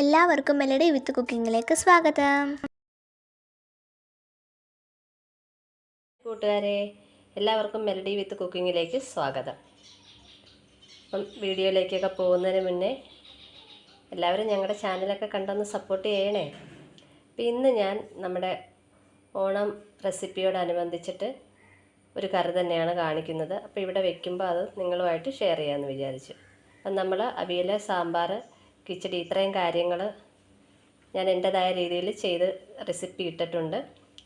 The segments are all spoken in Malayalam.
എല്ലാവർക്കും മെലഡി വിത്ത് കുക്കിങ്ങിലേക്ക് സ്വാഗതം. കൂട്ടുകാരെ എല്ലാവർക്കും മെലഡി വിത്ത് കുക്കിങ്ങിലേക്ക് സ്വാഗതം. അപ്പം വീഡിയോയിലേക്കൊക്കെ പോകുന്നതിന് മുന്നേ എല്ലാവരും ഞങ്ങളുടെ ചാനലൊക്കെ കണ്ടൊന്ന് സപ്പോർട്ട് ചെയ്യണേ. അപ്പം ഇന്ന് ഞാൻ നമ്മുടെ ഓണം റെസിപ്പിയോടനുബന്ധിച്ചിട്ട് ഒരു കറി തന്നെയാണ് കാണിക്കുന്നത്. അപ്പോൾ ഇവിടെ വെക്കുമ്പോൾ അത് നിങ്ങളുമായിട്ട് ഷെയർ ചെയ്യാമെന്ന് വിചാരിച്ചു. അപ്പം നമ്മൾ അവിയൽ സാമ്പാർ കിച്ചടി ഇത്രയും കാര്യങ്ങൾ ഞാൻ എന്റെതായ രീതിയിൽ ചെയ്ത് റെസിപ്പി ഇട്ടിട്ടുണ്ട്.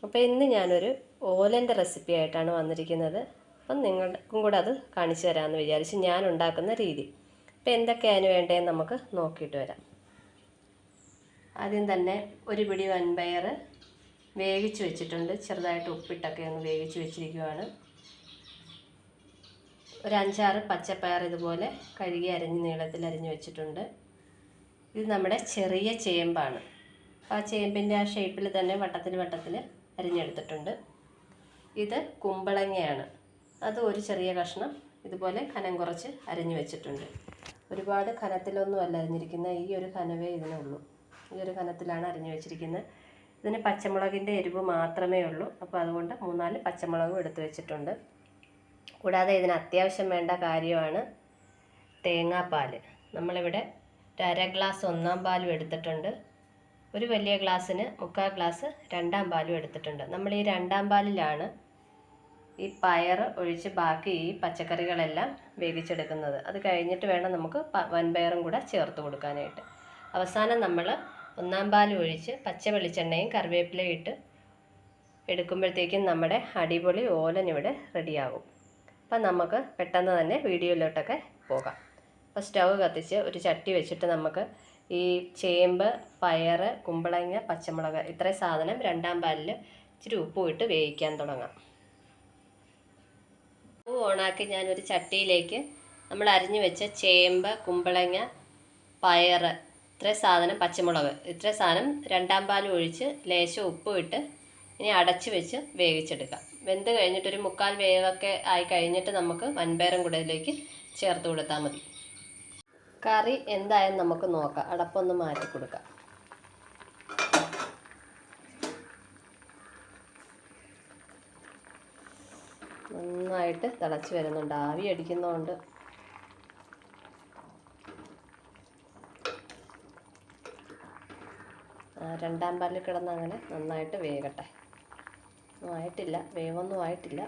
അപ്പോൾ ഇന്ന് ഞാനൊരു ഓലന്റെ റെസിപ്പി ആയിട്ടാണ് വന്നിരിക്കുന്നത്. അപ്പം നിങ്ങൾക്കും കൂടെ അത് കാണിച്ചു തരാമെന്ന് വിചാരിച്ച് ഞാൻ ഉണ്ടാക്കുന്ന രീതി. അപ്പോൾ എന്തൊക്കെയാണ് വേണ്ടതെന്ന് നമുക്ക് നോക്കിയിട്ട് വരാം. ആദ്യം തന്നെ ഒരു പിടി വൻപയർ വേവിച്ച് വെച്ചിട്ടുണ്ട്. ചെറുതായിട്ട് ഉപ്പിട്ടൊക്കെ ഒന്ന് വേവിച്ച് വെച്ചിരിക്കുവാണ്. ഒരു അഞ്ചാറ് പച്ചപ്പയർ ഇതുപോലെ കഴുകി അരിഞ്ഞ് നീളത്തിൽ അരിഞ്ഞ് വെച്ചിട്ടുണ്ട്. ഇത് നമ്മുടെ ചെറിയ ചേമ്പാണ്. ആ ചേമ്പിന്റെ ആ ഷേപ്പിൽ തന്നെ വട്ടത്തിൽ വട്ടത്തിൽ അരിഞ്ഞെടുത്തിട്ടുണ്ട്. ഇത് കുമ്പളങ്ങയാണ്. അത് ഒരു ചെറിയ കഷ്ണം ഇതുപോലെ കനം കുറച്ച് അരിഞ്ഞു വെച്ചിട്ടുണ്ട്. ഒരുപാട് കനത്തിലൊന്നും അല്ല അരിഞ്ഞിരിക്കുന്ന ഈ ഒരു കനവേ ഇതിനുള്ളൂ ഈ ഒരു കനത്തിലാണ് അരിഞ്ഞു വെച്ചിരിക്കുന്നത്. ഇതിന് പച്ചമുളകിന്റെ എരിവ് മാത്രമേ ഉള്ളൂ. അപ്പോൾ അതുകൊണ്ട് മൂന്നാൽ പച്ചമുളകും എടുത്തു വെച്ചിട്ടുണ്ട്. കൂടാതെ ഇതിന് അത്യാവശ്യം വേണ്ട കാര്യമാണ് തേങ്ങാപ്പാൽ നമ്മളിവിടെ ഒരു അര ഗ്ലാസ് ഒന്നാം പാലും എടുത്തിട്ടുണ്ട്. ഒരു വലിയ ഗ്ലാസ്സിന് മുക്കാൽ ഗ്ലാസ് രണ്ടാം പാലും എടുത്തിട്ടുണ്ട്. നമ്മൾ ഈ രണ്ടാം പാലിലാണ് ഈ പയർ ഒഴിച്ച് ബാക്കി ഈ പച്ചക്കറികളെല്ലാം വേവിച്ചെടുക്കുന്നത്. അത് കഴിഞ്ഞിട്ട് വേണം നമുക്ക് വൻപയറും കൂടെ ചേർത്ത് കൊടുക്കാനായിട്ട്. അവസാനം നമ്മൾ ഒന്നാം പാൽ ഒഴിച്ച് പച്ച വെളിച്ചെണ്ണയും കറിവേപ്പിലയും ഇട്ട് എടുക്കുമ്പോഴത്തേക്കും നമ്മുടെ അടിപൊളി ഓലൻ ഇവിടെ റെഡിയാകും അപ്പം നമുക്ക് പെട്ടെന്ന് തന്നെ വീഡിയോയിലോട്ടൊക്കെ പോകാം. അപ്പോൾ സ്റ്റൗ കത്തിച്ച് ഒരു ചട്ടി വെച്ചിട്ട് നമുക്ക് ഈ ചേമ്പ് പയർ കുമ്പളങ്ങ പച്ചമുളക് ഇത്രയും സാധനം രണ്ടാം പാലിൽ ഇച്ചിരി ഉപ്പുമിട്ട് വേവിക്കാൻ തുടങ്ങാം. ഉപ്പ് ഓണാക്കി ഞാനൊരു ചട്ടിയിലേക്ക് നമ്മൾ അരിഞ്ഞു വെച്ച ചേമ്പ് കുമ്പളങ്ങ പയർ ഇത്രയും സാധനം പച്ചമുളക് ഇത്രയും സാധനം രണ്ടാം പാൽ ഒഴിച്ച് ലേശം ഉപ്പും ഇട്ട് ഇനി അടച്ച് വെച്ച് വേവിച്ചെടുക്കാം. വെന്ത് കഴിഞ്ഞിട്ടൊരു മുക്കാൽ വേവൊക്കെ ആയി കഴിഞ്ഞിട്ട് നമുക്ക് വൻപയറും കൂടെ ഇതിലേക്ക് ചേർത്ത് കൊടുത്താൽ മതി. കറി എന്തായാലും നമുക്ക് നോക്കാം. അടപ്പൊന്ന് മാറ്റി കൊടുക്കാം. നന്നായിട്ട് തിളച്ച് വരുന്നുണ്ട്. ആവി അടിക്കുന്നതുകൊണ്ട് രണ്ടാം പാലിൽ കിടന്ന് അങ്ങനെ നന്നായിട്ട് വേകട്ടെ. ആയിട്ടില്ല. വേവൊന്നും ആയിട്ടില്ല.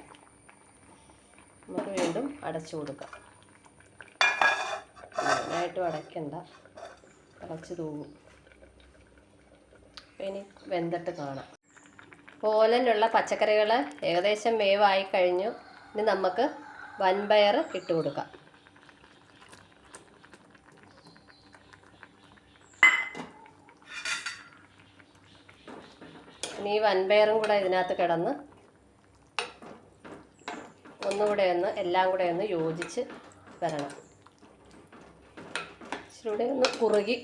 നമുക്ക് വീണ്ടും അടച്ചു കൊടുക്കാം. നന്നായിട്ടും അടയ്ക്കണ്ട തിളച്ച് തൂങ്ങും. ഇനി വെന്തിട്ട് കാണാം. പോലെയുള്ള പച്ചക്കറികൾ ഏകദേശം വേവായി കഴിഞ്ഞു. ഇനി നമുക്ക് വൻപയർ ഇട്ട് കൊടുക്കാം. ഇനി ഈ വൻപയറും കൂടെ ഇതിനകത്ത് കിടന്ന് ഒന്നുകൂടെ ഒന്ന് എല്ലാം കൂടെ ഒന്ന് യോജിച്ച് വരണം. ഇച്ചിരി ഒന്ന് കുറുകി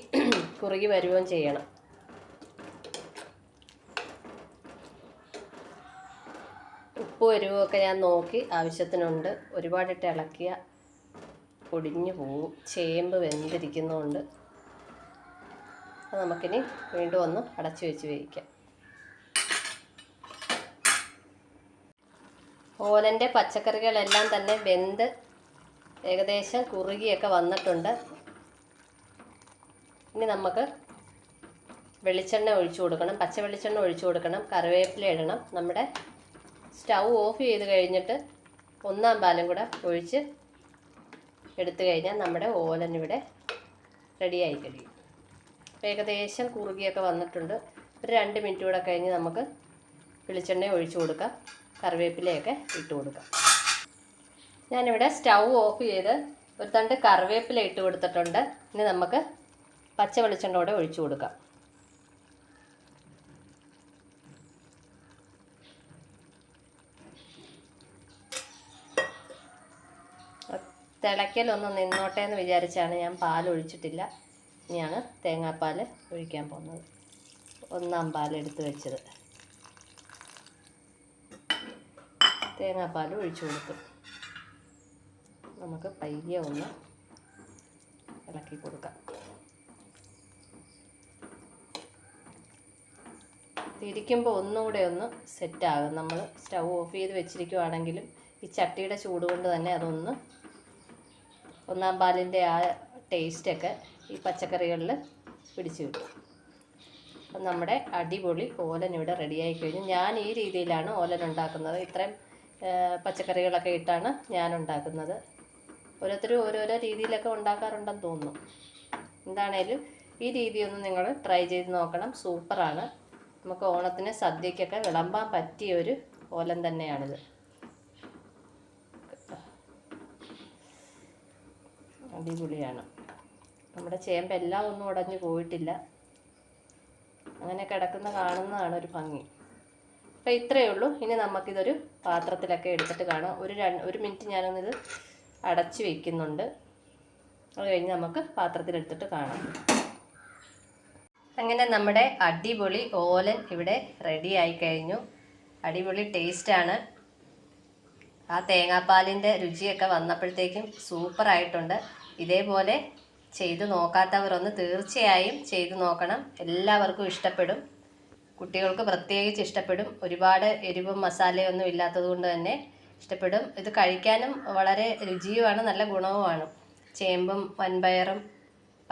കുറുകി വരുകയും ചെയ്യണം. ഉപ്പ് എരിവുമൊക്കെ ഞാൻ നോക്കി ആവശ്യത്തിനുണ്ട്. ഒരുപാടിട്ട് ഇളക്കിയ പൊടിഞ്ഞു പോവും ചേമ്പ് വെന്തിരിക്കുന്നതുകൊണ്ട് നമുക്കിനി വീണ്ടും ഒന്ന് അടച്ചു വെച്ച് വേവിക്കാം. ഓലന്റെ പച്ചക്കറികളെല്ലാം തന്നെ വെന്ത് ഏകദേശം കുറുകിയൊക്കെ വന്നിട്ടുണ്ട്. ഇനി നമുക്ക് വെളിച്ചെണ്ണ ഒഴിച്ചു കൊടുക്കണം പച്ച വെളിച്ചെണ്ണ ഒഴിച്ചു കൊടുക്കണം കറിവേപ്പില ഇടണം. നമ്മുടെ സ്റ്റൗ ഓഫ് ചെയ്ത് കഴിഞ്ഞിട്ട് ഒന്നാം പാലും കൂടെ ഒഴിച്ച് എടുത്തു കഴിഞ്ഞാൽ നമ്മുടെ ഓലൻ ഇവിടെ റെഡിയായി കഴിയും. ഏകദേശം കുറുകിയൊക്കെ വന്നിട്ടുണ്ട്. ഒരു രണ്ട് മിനിറ്റ് കൂടെ കഴിഞ്ഞ് നമുക്ക് വെളിച്ചെണ്ണ ഒഴിച്ചു കൊടുക്കാം കറിവേപ്പിലയൊക്കെ ഇട്ട് കൊടുക്കാം. ഞാനിവിടെ സ്റ്റൗ ഓഫ് ചെയ്ത് ഒരു തണ്ട് കറിവേപ്പില ഇട്ട് കൊടുത്തിട്ടുണ്ട്. ഇനി നമുക്ക് പച്ച വെളിച്ചെണ്ണ കൂടെ ഒഴിച്ചു കൊടുക്കാം. തിളയ്ക്കലൊന്ന് നിന്നോട്ടെ എന്ന് വിചാരിച്ചാണ് ഞാൻ പാൽ ഒഴിച്ചിട്ടില്ല. ഇനിയാണ് തേങ്ങാപ്പാൽ ഒഴിക്കാൻ പോകുന്നത്. ഒന്നാം പാൽ എടുത്ത് വെച്ചത്. തേങ്ങാപ്പാൽ ഒഴിച്ചു കൊടുത്തു. നമുക്ക് പയ്യെ ഒന്ന് ഇളക്കി കൊടുക്കാം. തിരിക്കുമ്പോൾ ഒന്നുകൂടെ ഒന്ന് സെറ്റാകും. നമ്മൾ സ്റ്റൗ ഓഫ് ചെയ്ത് വെച്ചിരിക്കുവാണെങ്കിലും ഈ ചട്ടിയുടെ ചൂട് കൊണ്ട് തന്നെ അതൊന്ന് ഒന്നാം പാലിന്റെ ആ ടേസ്റ്റൊക്കെ ഈ പച്ചക്കറികളിൽ പിടിച്ചു കിട്ടും. അപ്പം നമ്മുടെ അടിപൊളി ഓലൻ ഇവിടെ റെഡിയായി കഴിഞ്ഞു. ഞാൻ ഈ രീതിയിലാണ് ഓലൻ ഉണ്ടാക്കുന്നത്. ഇത്രയും പച്ചക്കറികളൊക്കെ ഇട്ടാണ് ഞാൻ ഉണ്ടാക്കുന്നത്. ഓരോരുത്തരും ഓരോരോ രീതിയിലൊക്കെ ഉണ്ടാക്കാറുണ്ടെന്ന് തോന്നുന്നു. എന്താണേലും ഈ രീതി ഒന്ന് നിങ്ങൾ ട്രൈ ചെയ്ത് നോക്കണം. സൂപ്പറാണ്. നമുക്ക് ഓണത്തിന് സദ്യക്കൊക്കെ വിളമ്പാൻ പറ്റിയ ഒരു ഓലൻ തന്നെയാണിത്. അടിപൊളിയാണ്. നമ്മുടെ ചേമ്പ് എല്ലാം ഒന്നും ഉടഞ്ഞു പോയിട്ടില്ല. അങ്ങനെ കിടക്കുന്ന കാണുന്നതാണ് ഒരു ഭംഗി. അപ്പോൾ ഇത്രയേ ഉള്ളൂ. ഇനി നമുക്കിതൊരു പാത്രത്തിലൊക്കെ എടുത്തിട്ട് കാണാം. ഒരു രണ്ട് ഒരു മിനിറ്റ് ഞാനൊന്നിത് അടച്ചു വയ്ക്കുന്നുണ്ട് അത് കഴിഞ്ഞ് നമുക്ക് പാത്രത്തിലെടുത്തിട്ട് കാണാം. അങ്ങനെ നമ്മുടെ അടിപൊളി ഓലൻ ഇവിടെ റെഡി ആയി കഴിഞ്ഞു. അടിപൊളി ടേസ്റ്റാണ് ആ തേങ്ങാപ്പാലിന്റെ രുചിയൊക്കെ വന്നപ്പോഴത്തേക്കും സൂപ്പറായിട്ടുണ്ട് ഇതേപോലെ ചെയ്ത് നോക്കാത്തവരൊന്ന് തീർച്ചയായും ചെയ്ത് നോക്കണം. എല്ലാവർക്കും ഇഷ്ടപ്പെടും. കുട്ടികൾക്ക് പ്രത്യേകിച്ച് ഇഷ്ടപ്പെടും. ഒരുപാട് എരിവും മസാലയൊന്നും ഇല്ലാത്തത് കൊണ്ട് തന്നെ ഇഷ്ടപ്പെടും. ഇത് കഴിക്കാനും വളരെ രുചിയുമാണ് നല്ല ഗുണവുമാണ്. ചേമ്പും വൻപയറും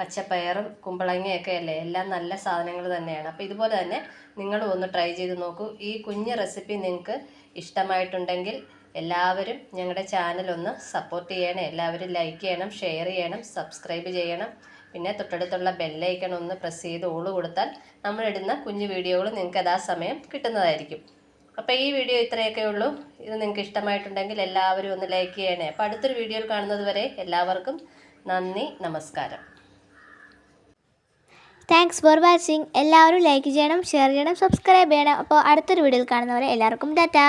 പച്ചപ്പയറും കുമ്പളങ്ങയൊക്കെ അല്ലേ? എല്ലാം നല്ല സാധനങ്ങൾ തന്നെയാണ്. അപ്പോൾ ഇതുപോലെ തന്നെ നിങ്ങളും ഒന്ന് ട്രൈ ചെയ്ത് നോക്കൂ. ഈ കുഞ്ഞ് റെസിപ്പി നിങ്ങൾക്ക് ഇഷ്ടമായിട്ടുണ്ടെങ്കിൽ എല്ലാവരും ഞങ്ങളുടെ ചാനൽ ഒന്ന് സപ്പോർട്ട് ചെയ്യണം. എല്ലാവരും ലൈക്ക് ചെയ്യണം ഷെയർ ചെയ്യണം സബ്സ്ക്രൈബ് ചെയ്യണം. പിന്നെ തൊട്ടടുത്തുള്ള ബെല്ലൈക്കൺ ഒന്ന് പ്രസ് ചെയ്ത് ഓൾ കൊടുത്താൽ നമ്മളിടുന്ന കുഞ്ഞു വീഡിയോകൾ നിങ്ങൾക്ക് അതാ സമയം കിട്ടുന്നതായിരിക്കും. അപ്പോൾ ഈ വീഡിയോ ഇത്രയൊക്കെ ഉള്ളൂ. ഇത് നിങ്ങൾക്ക് ഇഷ്ടമായിട്ടുണ്ടെങ്കിൽ എല്ലാവരും ഒന്ന് ലൈക്ക് ചെയ്യണേ. അപ്പോൾ അടുത്തൊരു വീഡിയോയിൽ കാണുന്നത് വരെ എല്ലാവർക്കും നന്ദി നമസ്കാരം. താങ്ക്സ് ഫോർ വാച്ചിങ് എല്ലാവരും ലൈക്ക് ചെയ്യണം ഷെയർ ചെയ്യണം സബ്സ്ക്രൈബ് ചെയ്യണം. അപ്പോൾ അടുത്തൊരു വീഡിയോയിൽ കാണുന്നവരെ എല്ലാവർക്കും ടാറ്റാ.